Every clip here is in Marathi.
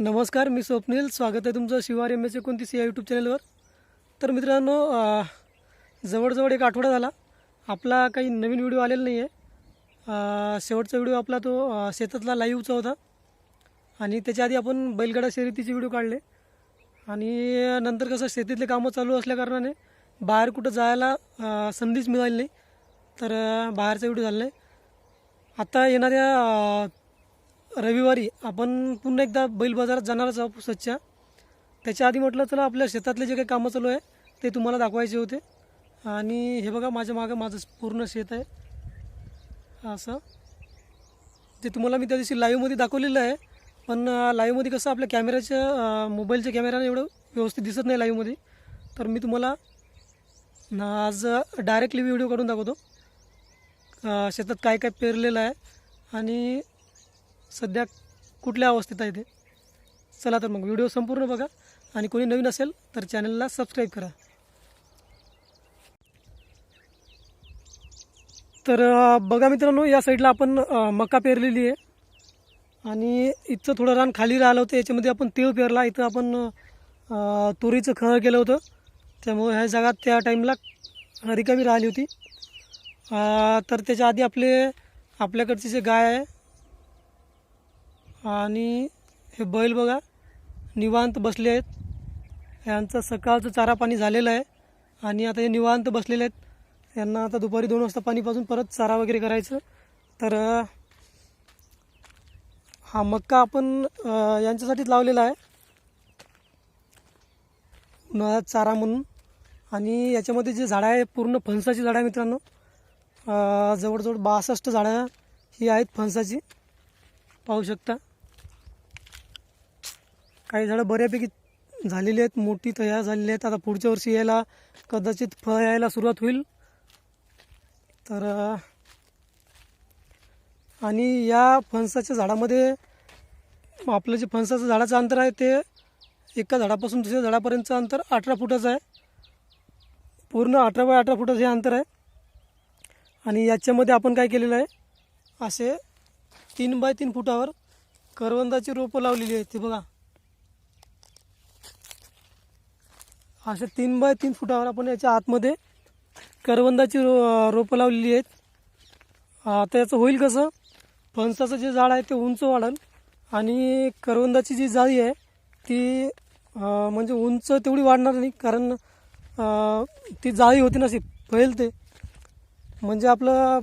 नमस्कार मी स्वप्नील. स्वागत आहे तुमचं शिवार एम एस एकोणतीस या यूट्यूब चॅनलवर तर मित्रांनो जवळजवळ एक आठवडा झाला. आपला काही नवीन व्हिडिओ आलेला नाही आहे शेवटचा व्हिडिओ आपला तो शेतातला लाईव्हचा होता. आणि त्याच्या आधी आपण बैलगाडा शर्यतीचे व्हिडिओ काढले. आणि नंतर कसं शेतीतले कामं चालू असल्याकारणाने बाहेर कुठं जायला संधीच मिळाली नाही. तर बाहेरचा व्हिडिओ झाला नाही. आता येणाऱ्या रविवारी आपण पुन्हा एकदा बैल बाजारात जाणारच आहोत सच्च्या त्याच्या आधी म्हटलं चला आपल्या शेतातले जे काही कामं चालू आहे ते तुम्हाला दाखवायचे होते. आणि हे बघा माझ्या मागं माझं पूर्ण शेत आहे. असं. ते तुम्हाला मी त्या दिवशी लाईव्हमध्ये दाखवलेलं आहे. पण लाईव्हमध्ये कसं आपल्या कॅमेऱ्याच्या मोबाईलच्या कॅमेऱ्याने एवढं व्यवस्थित दिसत नाही लाईव्हमध्ये तर मी तुम्हाला आज डायरेक्टली व्हिडिओ काढून दाखवतो. शेतात काय काय पेरलेलं आहे. आणि सध्या कुठल्या अवस्थेत आहे ते? चला तर मग व्हिडिओ संपूर्ण बघा. आणि कोणी नवीन असेल तर चॅनलला सबस्क्राईब करा. तर बघा मित्रांनो या साईडला आपण मका पेरलेली आहे. आणि इथचं थोडं रान खाली राहिलं होतं. याच्यामध्ये आपण तीळ पेरला. इथं आपण तुरीचं खळ केलं होतं. त्यामुळे ह्या जागा त्या टाईमला रिकामी राहिली होती. तर त्याच्या आधी आपले आपल्याकडचे जे गाय आहे आणि हे बैल बघा निवांत बसले आहेत. यांचं सकाळचं चारा पाणी झालेलं आहे. आणि आता हे निवांत बसलेले आहेत. यांना आता दुपारी दोन वाजता पाणीपासून परत चारा वगैरे करायचं. तर हा मक्का आपण यांच्यासाठीच लावलेला आहे. उन्हाळ्यात चारा म्हणून. आणि याच्यामध्ये जे झाडं आहे पूर्ण फणसाची झाडं आहे मित्रांनो. जवळजवळ बासष्ट झाडं ही आहेत फणसाची. पाहू शकता. काही झाडं बऱ्यापैकी झालेली आहेत मोठी तयार झालेली आहेत. आता पुढच्या वर्षी यायला कदाचित फळ यायला सुरुवात होईल. तर आणि या फणसाच्या झाडामध्ये आपलं जे फणसाचं झाडाचं अंतर आहे ते एका झाडापासून दुसऱ्या झाडापर्यंतचं अंतर अठरा फुटाचं आहे. पूर्ण अठरा बाय अठरा फुटाचं हे अंतर आहे. आणि याच्यामध्ये आपण काय केलेलं आहे असे तीन बाय तीन फुटावर करवंदाची रोपं लावलेली आहेत. ते बघा. असे तीन बाय तीन फुटावर आपण याच्या आतमध्ये करवंदाची रो रोपं लावलेली आहेत. आता याचं होईल कसं? फणसाचं जे झाड आहे ते उंच वाढेल आणि करवंदाची जी जाळी आहे ती म्हणजे उंच तेवढी वाढणार नाही कारण ती जाळी होती नशी फैलते म्हणजे आपलं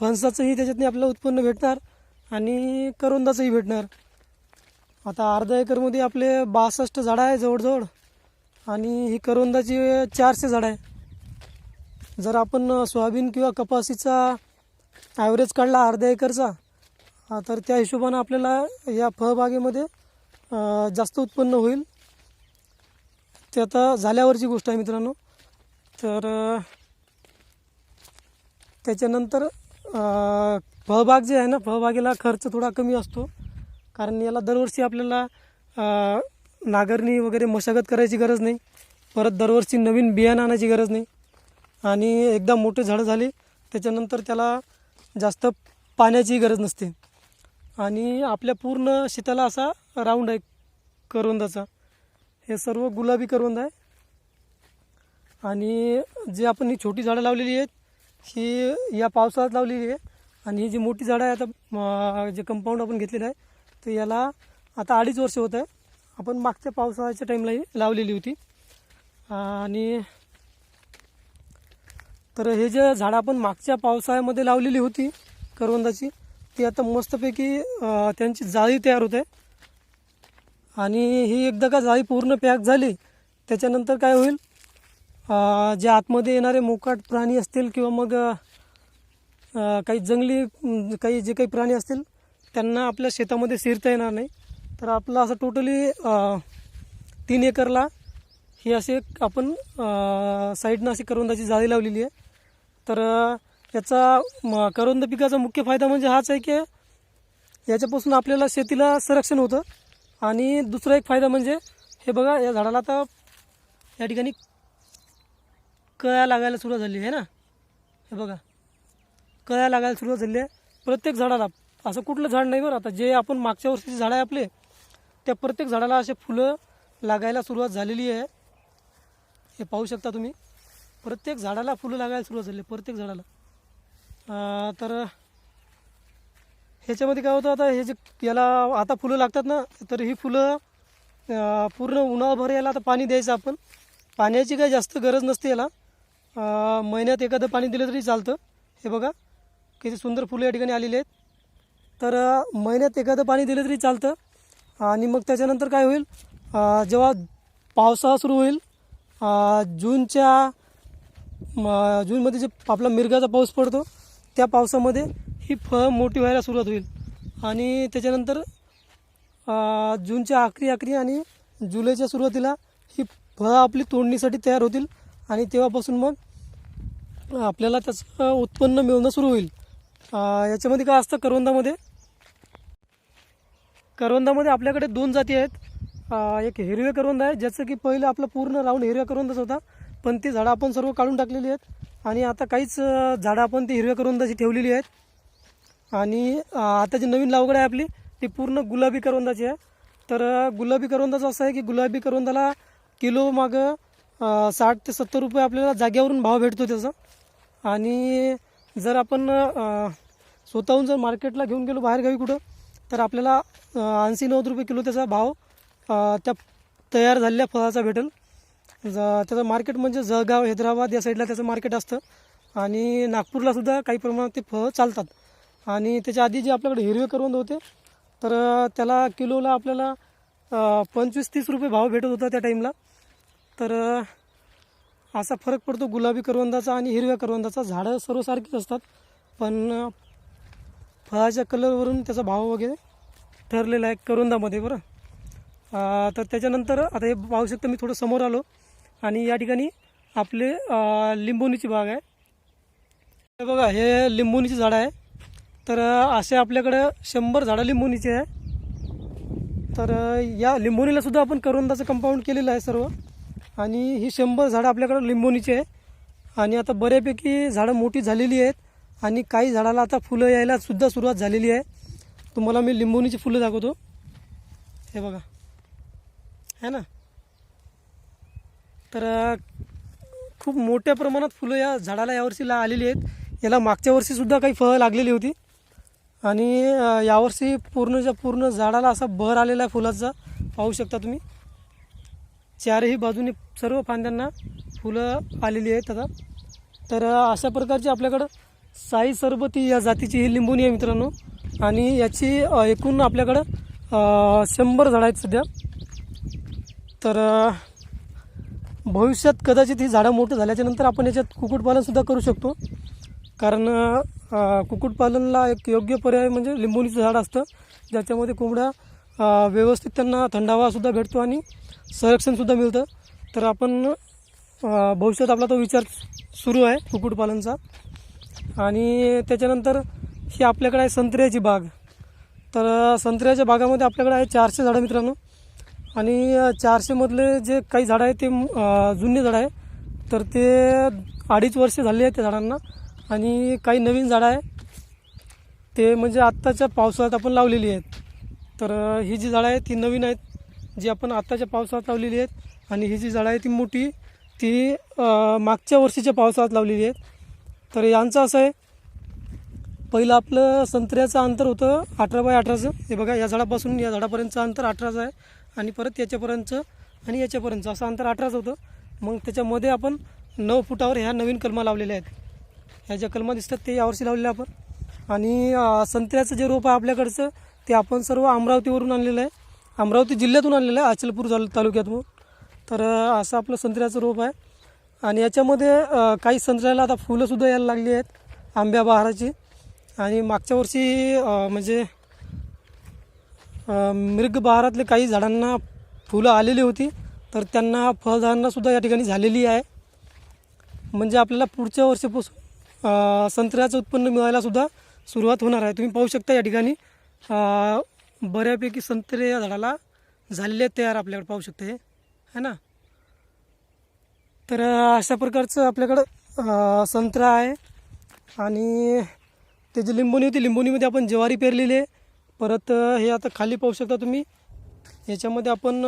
फणसाचंही त्याच्यातनी आपल्याला उत्पन्न भेटणार आणि करवंदाचंही भेटणार. आता अर्धा एकरमध्ये आपले बासष्ट झाडं आहे जवळजवळ. आणि ही करवंदाची चारशे झाडं आहे. जर आपण सोयाबीन किंवा कपासीचा ॲव्हरेज काढला अर्ध्या एकरचा तर त्या हिशोबानं आपल्याला या फळबागेमध्ये जास्त उत्पन्न होईल. ते आता झाल्यावरची गोष्ट आहे मित्रांनो. तर त्याच्यानंतर फळबाग जे आहे ना फळबागेला खर्च थोडा कमी असतो. कारण याला दरवर्षी आपल्याला नांगरणी वगैरे मशागत करायची गरज नाही. परत दरवर्षी नवीन बियाणं आणायची गरज नाही. आणि एकदा मोठे झाडं झाली त्याच्यानंतर त्याला जास्त पाण्याची गरज नसते. आणि आपल्या पूर्ण शेताला असा राऊंड आहे करवंदाचा. हे सर्व गुलाबी करवंद आहे. आणि जे आपण ही छोटी झाडं लावलेली आहेत ही या पावसाळ्यात लावलेली आहे. आणि ही जी मोठी झाडं आहे आता जे कंपाऊंड आपण घेतलेलं आहे तर याला आता अडीच वर्ष होत आहे. आपण मागच्या पावसाळ्याच्या टाईमला लावलेली होती. आणि तर हे जे झाडं आपण मागच्या पावसाळ्यामध्ये लावलेली होती करवंदाची ती आता मस्तपैकी त्यांची जाळी तयार होते. आणि ही एकदा का जाळी पूर्ण पॅक झाली त्याच्यानंतर काय होईल? जे आतमध्ये येणारे मोकाट प्राणी असतील किंवा मग काही जंगली काही जे काही प्राणी असतील त्यांना आपल्या शेतामध्ये शिरता येणार नाही. तर आपलं असं टोटली तीन एकरला ही असे एक आपण साईडनं अशी करवंदाची जाळी लावलेली आहे. तर याचा म, करवंद पिकाचा मुख्य फायदा म्हणजे हाच आहे की याच्यापासून आपल्याला शेतीला संरक्षण होतं. आणि दुसरा एक फायदा म्हणजे हे बघा या झाडाला आता या ठिकाणी कळ्या लागायला सुरुवात झाली आहे ना? हे बघा कळ्या लागायला सुरुवात झाली आहे. प्रत्येक झाडाला असं कुठलं झाड नाही बरं. आता जे आपण मागच्या वर्षीचे झाड आहे आपले त्या प्रत्येक झाडाला असे फुलं लागायला सुरुवात झालेली आहे. हे पाहू शकता तुम्ही. प्रत्येक झाडाला फुलं लागायला सुरुवात झाली प्रत्येक झाडाला. तर ह्याच्यामध्ये काय होतं आता हे जे याला आता फुलं लागतात ना तर ही फुलं पूर्ण उन्हाळभर याला आता पाणी द्यायचं आपण. पाण्याची काही जास्त गरज नसते याला. महिन्यात एखादं पाणी दिलं तरी चालतं. हे बघा किती सुंदर फुलं या ठिकाणी आलेली आहेत. तर महिन्यात एखादं पाणी दिलं तरी चालतं. आणि मग त्याच्यानंतर काय होईल? जेव्हा पावसाळा सुरू होईल जूनच्या जूनमध्ये जे आपला मिरगाचा पाऊस पडतो त्या पावसामध्ये ही फळं मोठी व्हायला सुरुवात होईल. आणि त्याच्यानंतर जूनच्या आखरी आखरी आणि जुलैच्या सुरुवातीला ही फळं आपली तोडणीसाठी तयार होतील आणि तेव्हापासून मग आपल्याला त्याचं उत्पन्न मिळणं सुरू होईल. याच्यामध्ये काय असतं? करवंदामध्ये करवंदामध्ये आपल्याकडे दोन जाती आहेत. एक हिरवे करवंद आहे ज्याचं की पहिलं आपलं पूर्ण राऊंड हिरव्या करवंदच होता. पण ती झाडं आपण सर्व काढून टाकलेली आहेत. आणि आता काहीच झाडं आपण ती हिरव्या करवंदाची ठेवलेली आहेत. आणि आता जी नवीन लावगड आहे आपली ती पूर्ण गुलाबी करवंदाची आहे. तर गुलाबी करवंदाचं असं आहे की गुलाबी करवंदाला किलो मागं साठ ते सत्तर रुपये आपल्याला जाग्यावरून भाव भेटतो त्याचा. आणि जर आपण स्वतःहून जर मार्केटला घेऊन गेलो बाहेरगावी कुठं तर आपल्याला ऐंशी नव्वद रुपये किलो त्याचा भाव त्या तयार झालेल्या फळाचा भेटेल. ज त्याचं मार्केट म्हणजे जळगाव हैदराबाद या साईडला त्याचं मार्केट असतं. आणि नागपूरलासुद्धा काही प्रमाणात ते फळं चालतात. आणि त्याच्या आधी जे आपल्याकडे हिरवे करवंद होते तर त्याला किलोला आपल्याला पंचवीस तीस रुपये भाव भेटत होता त्या टाईमला तर असा फरक पडतो गुलाबी करवंदाचा आणि हिरव्या करवंदाचा. झाडं सर्व सारखीच असतात पण फळाच्या कलरवरून त्याचा भाव वगैरे ठरलेला आहे करोंदामध्ये बरं. तर त्याच्यानंतर आता हे पाहू शकता मी थोडं समोर आलो आणि या ठिकाणी आपले लिंबोणीची बाग आहे. हे बघा हे लिंबोणीची झाडं आहे. तर असे आपल्याकडं शंभर झाडं लिंबोणीची आहे. तर या लिंबोणीलासुद्धा आपण करोंदाचं कंपाऊंड केलेलं आहे सर्व. आणि ही शंभर झाडं आपल्याकडं लिंबोणीची आहे. आणि आता बऱ्यापैकी झाडं मोठी झालेली आहेत. आणि काही झाडाला आता फुलं यायला सुद्धा सुरुवात झालेली आहे. तुम्हाला मी लिंबोणीची फुलं दाखवतो. हे बघा. है ना? तर खूप मोठ्या प्रमाणात फुलं या झाडाला यावर्षी ला आलेली आहेत. याला मागच्या वर्षीसुद्धा काही फळं लागलेली होती. आणि यावर्षी पूर्णच्या पूर्ण झाडाला असा बहर आलेला आहे फुलाचा पाहू शकता तुम्ही. चारही बाजूने सर्व फांद्यांना फुलं आलेली आहेत आता. तर अशा प्रकारची आपल्याकडं साई सरबती या जातीची ही लिंबूनी आहे मित्रांनो. आणि याची एकूण आपल्याकडं शंभर झाडं आहेत सध्या. तर भविष्यात कदाचित ही झाडं मोठं झाल्याच्यानंतर आपण याच्यात कुक्कुटपालनसुद्धा करू शकतो. कारण कुक्कुटपालनला एक योग्य पर्याय म्हणजे लिंबोणीचं झाड असतं. ज्याच्यामध्ये कोंबड्या व्यवस्थित त्यांना थंडावासुद्धा भेटतो आणि संरक्षणसुद्धा मिळतं. तर आपण भविष्यात आपला तो विचार सुरू आहे कुक्कुटपालनचा. आणि त्याच्यानंतर ही आपल्याकडे आहे संत्र्याची बाग. तर संत्र्याच्या बागामध्ये आपल्याकडे आहे चारशे झाडं मित्रांनो. आणि चारशेमधले जे काही झाडं आहे ते जुने झाडं आहे तर ते अडीच वर्ष झाले आहेत त्या झाडांना. आणि काही नवीन झाडं आहे ते म्हणजे आत्ताच्या पावसाळ्यात आपण लावलेली आहेत. तर ही जी झाडं आहेत ती नवीन आहेत. जी आपण आत्ताच्या पावसाळ्यात लावलेली आहेत. आणि ही जी झाडं आहे ती मोठी ती मागच्या वर्षीच्या पावसाळ्यात लावलेली आहेत. तर यांचं असं आहे पहिलं आपलं संत्र्याचं अंतर होतं अठरा बाय अठराचं. हे बघा या झाडापासून या झाडापर्यंतचं अंतर अठराचं आहे आणि परत याच्यापर्यंतचं आणि याच्यापर्यंतचं. असं अंतर अठराचं होतं. मग त्याच्यामध्ये आपण नऊ फुटावर ह्या नवीन कलमा लावलेल्या आहेत. ह्या ज्या कलमा दिसतात ते यावर्षी लावलेले आपण. आणि संत्र्याचं जे रोप आहे आपल्याकडचं ते आपण सर्व अमरावतीवरून आणलेलं आहे. अमरावती जिल्ह्यातून आणलेलं आहे अचलपूर तालुक्यातून. तर असं आपलं संत्र्याचं रोप आहे. आणि याच्यामध्ये काही संत्र्याला आता फुलंसुद्धा यायला लागली आहेत आंब्या बहाराची. आणि मागच्या वर्षी म्हणजे मृग बहारातले काही झाडांना फुलं आलेली होती तर त्यांना फळझाडांनासुद्धा या ठिकाणी झालेली आहे. म्हणजे आपल्याला पुढच्या वर्षीपासून संत्र्याचं उत्पन्न मिळायलासुद्धा सुरुवात होणार आहे. तुम्ही पाहू शकता या ठिकाणी बऱ्यापैकी संत्रे या झाडाला झालेले आहेत तयार आपल्याकडे पाहू शकता हे. है ना? तर अशा प्रकारचं आपल्याकडं संत्रा आहे. आणि ते जे लिंबोनी होती लिंबोनीमध्ये आपण ज्वारी पेरलेली आहे. परत हे आता खाली पाहू शकता तुम्ही. याच्यामध्ये आपण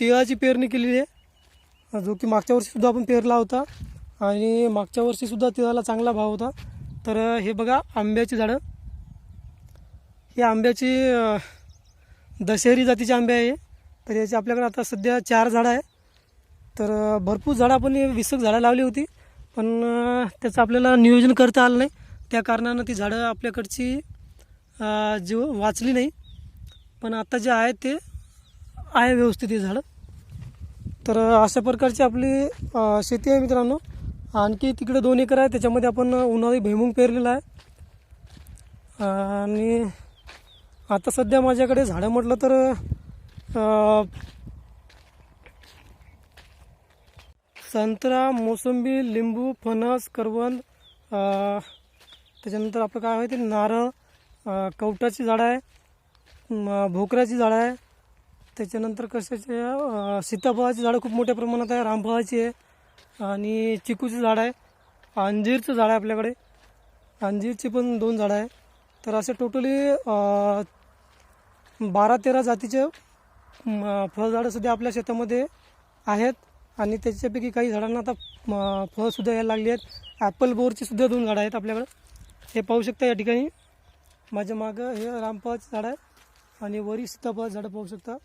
तिळाची पेरणी केलेली आहे. जो की मागच्या वर्षीसुद्धा आपण पेरला होता. आणि मागच्या वर्षीसुद्धा तिळाला चांगला भाव होता. तर हे बघा आंब्याची झाडं. ही आंब्याची दशहरी जातीचे आंबे आहे. तर याची आपल्याकडे आता सध्या चार झाडं आहे तर भरपूर झाडं आपण हे झाडं लावली होती पण त्याचं आपल्याला नियोजन करता आलं नाही. त्या कारणानं ती झाडं आपल्याकडची जीव वाचली नाही. पण आता जे आहे ते आहे व्यवस्थित ही झाडं. तर अशा प्रकारची आपली शेती आहे मित्रांनो. आणखी तिकडे दोन एकर आहे त्याच्यामध्ये आपण उन्हाळी भुईमुंग पेरलेला आहे. आणि आता सध्या माझ्याकडे झाडं म्हटलं तर संत्रा मोसंबी लिंबू फणस करवंद त्याच्यानंतर आपलं काय आहे ते नारळ कवटाची झाडं आहे भोकऱ्याची झाडं आहे. त्याच्यानंतर कशाचे सीताफळाची झाडं खूप मोठ्या प्रमाणात आहे रामफळाची आहे आणि चिकूची झाड आहे अंजीरचं झाड आहे आपल्याकडे. अंजीरची पण दोन झाडं आहे. तर असे टोटली बारा तेरा जातीचे फळझाडं सध्या आपल्या शेतामध्ये आहेत. आणि त्याच्यापैकी काही झाडांना आता फळंसुद्धा यायला लागली आहेत. ॲपल बोरची सुद्धा दोन झाडं आहेत आपल्याकडं. हे पाहू शकता या ठिकाणी. माझ्या मागं हे रामफळाचं झाड आहे. आणि वरी सीताफळाचं झाडं पाहू शकता.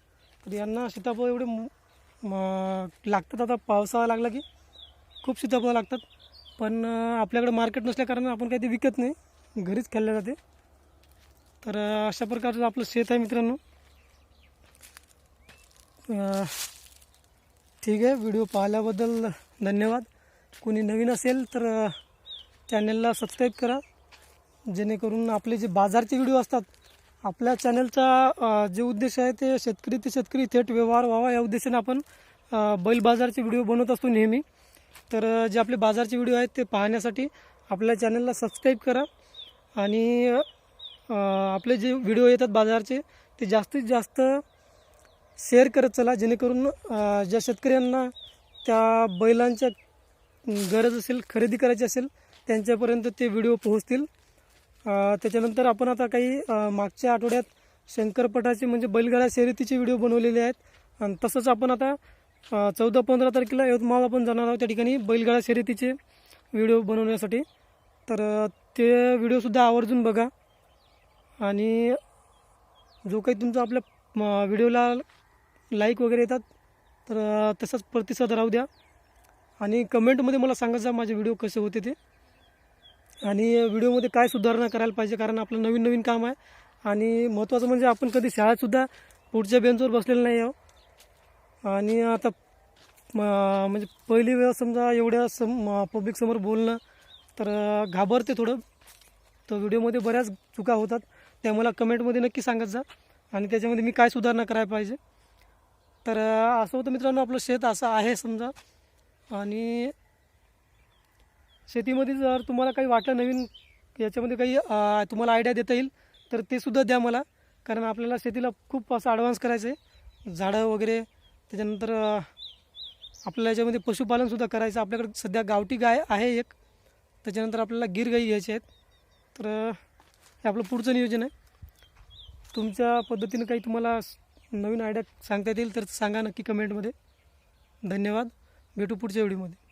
तर यांना सीताफळ एवढे लागतात आता. पावसाळा लागला की खूप सीताफळ लागतात. पण आपल्याकडं आपल्याकडे मार्केट नसल्याकारणानं आपण काही ते विकत नाही. घरीच खाल्ले जाते. तर अशा प्रकारचं आपलं शेत आहे मित्रांनो. ठीक आहे. व्हिडिओ पाहिल्याबद्दल धन्यवाद. कोणी नवीन असेल तर चॅनलला सबस्क्राईब करा. जेणेकरून आपले जे बाजारचे व्हिडिओ असतात आपल्या चॅनलचा जे उद्देश आहे ते शेतकरी ते शेतकरी थेट व्यवहार व्हावा या उद्देशाने आपण बैल बाजारचे व्हिडिओ बनवत असतो नेहमी. तर जे आपले बाजारचे व्हिडिओ आहेत ते पाहण्यासाठी आपल्या चॅनलला सबस्क्राईब करा. आणि आपले जे व्हिडिओ येतात बाजारचे ते जास्तीत जास्त शेअर करत चला जेणेकरून ज्या शेतकऱ्यांना त्या बैलांच्या गरज असेल खरेदी करायची असेल त्यांच्यापर्यंत ते व्हिडिओ पोहोचतील. त्याच्यानंतर आपण आता काही मागच्या आठवड्यात शंकरपटाचे म्हणजे बैलगाडा शर्यतीचे व्हिडिओ बनवलेले आहेत. आणि तसंच आपण आता चौदा पंधरा तारखेला यवतमाळ आपण जाणार आहोत त्या ठिकाणी बैलगाडा शर्यतीचे व्हिडिओ बनवण्यासाठी. तर ते व्हिडिओसुद्धा आवर्जून बघा. आणि जो काही तुमचा आपल्या व्हिडिओला लाईक वगैरे येतात तर तसाच प्रतिसाद राहू द्या. आणि कमेंटमध्ये मला सांगायचा माझे व्हिडिओ कसे होते ते. आणि व्हिडिओमध्ये काय सुधारणा करायला पाहिजे कारण आपलं नवीन नवीन काम आहे. आणि महत्त्वाचं म्हणजे आपण कधी शाळेतसुद्धा पुढच्या बेंचवर बसलेलं नाही आहो आणि आता म, म्हणजे पहिली वेळ समजा एवढ्या सम पब्लिकसमोर बोलणं तर घाबरते थोडं. तर व्हिडिओमध्ये बऱ्याच चुका होतात त्या मला कमेंटमध्ये नक्की सांगत जा. आणि त्याच्यामध्ये मी काय सुधारणा करायला पाहिजे तर असं होतं मित्रांनो आपलं शेत असं आहे समजा. आणि शेतीमध्ये जर तुम्हाला काही वाटलं नवीन याच्यामध्ये काही तुम्हाला आयडिया देता येईल तर ते सुद्धा द्या मला. कारण आपल्याला शेतीला खूप असं ॲडव्हान्स करायचं आहे झाडं वगैरे त्याच्यानंतर आपल्याला याच्यामध्ये पशुपालनसुद्धा करायचं. आपल्याकडे सध्या गावठी गाय आहे एक. त्याच्यानंतर आपल्याला गिर गाई घ्यायची आहेत. तर हे आपलं पुढचं नियोजन आहे. तुमच्या पद्धतीनं काही तुम्हाला नवीन आयडिया सांगता येतील तर सांगा नक्की कमेंटमध्ये धन्यवाद. भेटू पुढच्या व्हिडिओमध्ये